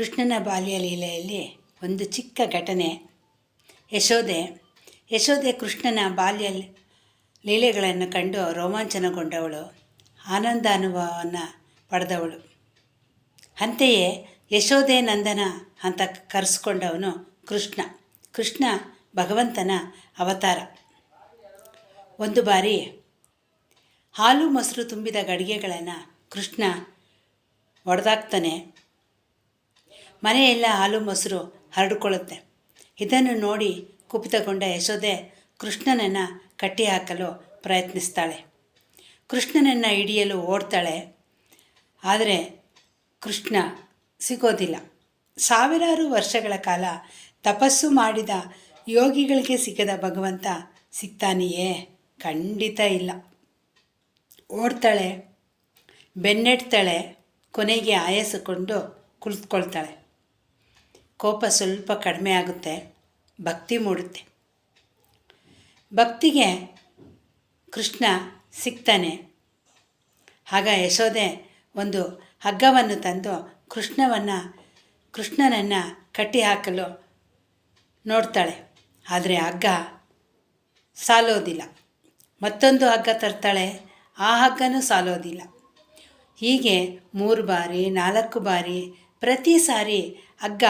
ಕೃಷ್ಣನ ಬಾಲ್ಯ ಲೀಲೆಯಲ್ಲಿ ಒಂದು ಚಿಕ್ಕ ಘಟನೆ. ಯಶೋದೆ ಯಶೋದೆ ಕೃಷ್ಣನ ಬಾಲ್ಯ ಲೀಲೆಗಳನ್ನು ಕಂಡು ರೋಮಾಂಚನಗೊಂಡವಳು ಆನಂದ ಅನುಭವವನ್ನು ಪಡೆದವಳು. ಅಂತೆಯೇ ಯಶೋದೆ ನಂದನ ಅಂತ ಕರೆಸ್ಕೊಂಡವನು ಕೃಷ್ಣ ಕೃಷ್ಣ ಭಗವಂತನ ಅವತಾರ. ಒಂದು ಬಾರಿ ಹಾಲು ಮೊಸರು ತುಂಬಿದ ಗಡಿಗೆಗಳನ್ನು ಕೃಷ್ಣ ಒಡೆದಾಕ್ತಾನೆ. ಮನೆಯೆಲ್ಲ ಹಾಲು ಮೊಸರು ಹರಡಿಕೊಳ್ಳುತ್ತೆ. ಇದನ್ನು ನೋಡಿ ಕುಪಿತಗೊಂಡ ಯಶೋದೆ ಕೃಷ್ಣನನ್ನು ಕಟ್ಟಿ ಹಾಕಲು ಪ್ರಯತ್ನಿಸ್ತಾಳೆ. ಕೃಷ್ಣನನ್ನು ಹಿಡಿಯಲು ಓಡ್ತಾಳೆ. ಆದರೆ ಕೃಷ್ಣ ಸಿಗೋದಿಲ್ಲ. ಸಾವಿರಾರು ವರ್ಷಗಳ ಕಾಲ ತಪಸ್ಸು ಮಾಡಿದ ಯೋಗಿಗಳಿಗೆ ಸಿಗದ ಭಗವಂತ ಸಿಗ್ತಾನೆಯೇ? ಖಂಡಿತ ಇಲ್ಲ. ಓಡ್ತಾಳೆ, ಬೆನ್ನೆಡ್ತಾಳೆ, ಕೊನೆಗೆ ಆಯಾಸಕೊಂಡು ಕುಳಿತುಕೊಳ್ತಾಳೆ. ಕೋಪ ಸ್ವಲ್ಪ ಕಡಿಮೆ ಆಗುತ್ತೆ, ಭಕ್ತಿ ಮೂಡುತ್ತೆ. ಭಕ್ತಿಗೆ ಕೃಷ್ಣ ಸಿಗ್ತಾನೆ. ಆಗ ಯಶೋದೆ ಒಂದು ಹಗ್ಗವನ್ನು ತಂದು ಕೃಷ್ಣವನ್ನು, ಕೃಷ್ಣನನ್ನು ಕಟ್ಟಿ ಹಾಕಲು ನೋಡ್ತಾಳೆ. ಆದರೆ ಹಗ್ಗ ಸಾಲೋದಿಲ್ಲ. ಮತ್ತೊಂದು ಹಗ್ಗ ತರ್ತಾಳೆ, ಆ ಹಗ್ಗನೂ ಸಾಲೋದಿಲ್ಲ. ಹೀಗೆ ಮೂರು ಬಾರಿ, ನಾಲ್ಕು ಬಾರಿ ಪ್ರತಿ ಸಾರಿ ಹಗ್ಗ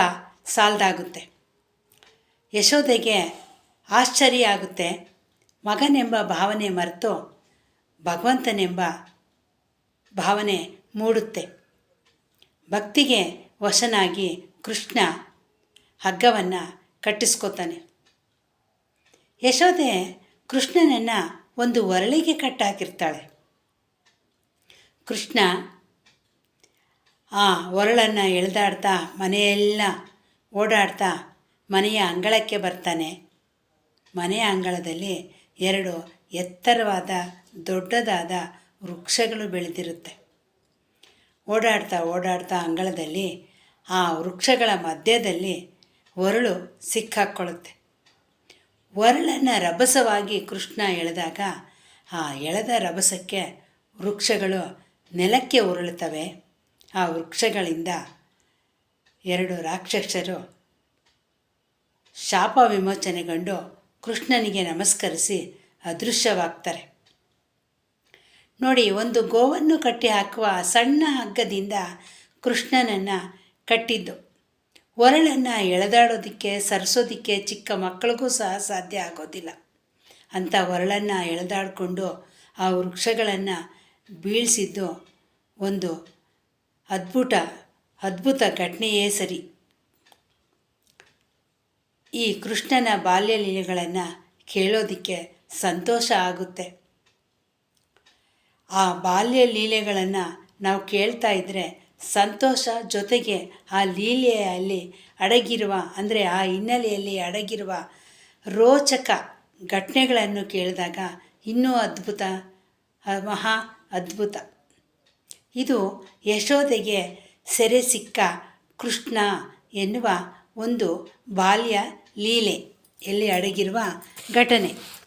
ಸಾಲದಾಗುತ್ತೆ. ಯಶೋದೆಗೆ ಆಶ್ಚರ್ಯ ಆಗುತ್ತೆ. ಮಗನೆಂಬ ಭಾವನೆ ಮರೆತು ಭಗವಂತನೆಂಬ ಭಾವನೆ ಮೂಡುತ್ತೆ. ಭಕ್ತಿಗೆ ವಶನಾಗಿ ಕೃಷ್ಣ ಹಗ್ಗವನ್ನು ಕಟ್ಟಿಸ್ಕೋತಾನೆ. ಯಶೋದೆ ಕೃಷ್ಣನನ್ನು ಒಂದು ಒರಳಿಗೆ ಕಟ್ಟಾಕಿರ್ತಾಳೆ. ಕೃಷ್ಣ ಆ ಒರಳನ್ನು ಎಳೆದಾಡ್ತಾ ಮನೆಯೆಲ್ಲ ಓಡಾಡ್ತಾ ಮನೆಯ ಅಂಗಳಕ್ಕೆ ಬರ್ತಾನೆ. ಮನೆಯ ಅಂಗಳದಲ್ಲಿ ಎರಡು ಎತ್ತರವಾದ ದೊಡ್ಡದಾದ ವೃಕ್ಷಗಳು ಬೆಳೆದಿರುತ್ತೆ. ಓಡಾಡ್ತಾ ಓಡಾಡ್ತಾ ಅಂಗಳದಲ್ಲಿ ಆ ವೃಕ್ಷಗಳ ಮಧ್ಯದಲ್ಲಿ ಒರಳು ಸಿಕ್ಕಾಕ್ಕೊಳ್ಳುತ್ತೆ ಒರಳನ್ನು ರಭಸವಾಗಿ ಕೃಷ್ಣ ಎಳೆದಾಗ ಆ ಎಳೆದ ರಭಸಕ್ಕೆ ವೃಕ್ಷಗಳು ನೆಲಕ್ಕೆ ಉರುಳುತ್ತವೆ. ಆ ವೃಕ್ಷಗಳಿಂದ ಎರಡು ರಾಕ್ಷಸರು ಶಾಪ ವಿಮೋಚನೆಗೊಂಡು ಕೃಷ್ಣನಿಗೆ ನಮಸ್ಕರಿಸಿ ಅದೃಶ್ಯವಾಗ್ತಾರೆ. ನೋಡಿ, ಒಂದು ಗೋವನ್ನು ಕಟ್ಟಿ ಹಾಕುವ ಸಣ್ಣ ಹಗ್ಗದಿಂದ ಕೃಷ್ಣನನ್ನು ಕಟ್ಟಿದ್ದು. ಒರಳನ್ನು ಎಳೆದಾಡೋದಕ್ಕೆ, ಸರಿಸೋದಕ್ಕೆ ಚಿಕ್ಕ ಮಕ್ಕಳಿಗೂ ಸಹ ಸಾಧ್ಯ ಆಗೋದಿಲ್ಲ. ಅಂಥ ಒರಳನ್ನು ಎಳೆದಾಡಿಕೊಂಡು ಆ ವೃಕ್ಷಗಳನ್ನು ಬೀಳಿಸಿದ್ದು ಒಂದು ಅದ್ಭುತ ಅದ್ಭುತ ಘಟನೆಯೇ ಸರಿ. ಈ ಕೃಷ್ಣನ ಬಾಲ್ಯ ಲೀಲೆಗಳನ್ನು ಕೇಳೋದಕ್ಕೆ ಸಂತೋಷ ಆಗುತ್ತೆ. ಆ ಬಾಲ್ಯ ಲೀಲೆಗಳನ್ನು ನಾವು ಕೇಳ್ತಾ ಇದ್ದರೆ ಸಂತೋಷ ಜೊತೆಗೆ ಆ ಲೀಲೆಯಲ್ಲಿ ಅಡಗಿರುವ, ಅಂದರೆ ಆ ಹಿನ್ನೆಲೆಯಲ್ಲಿ ಅಡಗಿರುವ ರೋಚಕ ಘಟನೆಗಳನ್ನು ಕೇಳಿದಾಗ ಇನ್ನೂ ಅದ್ಭುತ ಮಹಾ ಅದ್ಭುತ. ಇದು ಯಶೋದೆಗೆ ಸೆರೆ ಸಿಕ್ಕ ಕೃಷ್ಣ ಎನ್ನುವ ಒಂದು ಬಾಲ್ಯ ಲೀಲೆ ಎಲ್ಲಿ ಅಡಗಿರುವ ಘಟನೆ.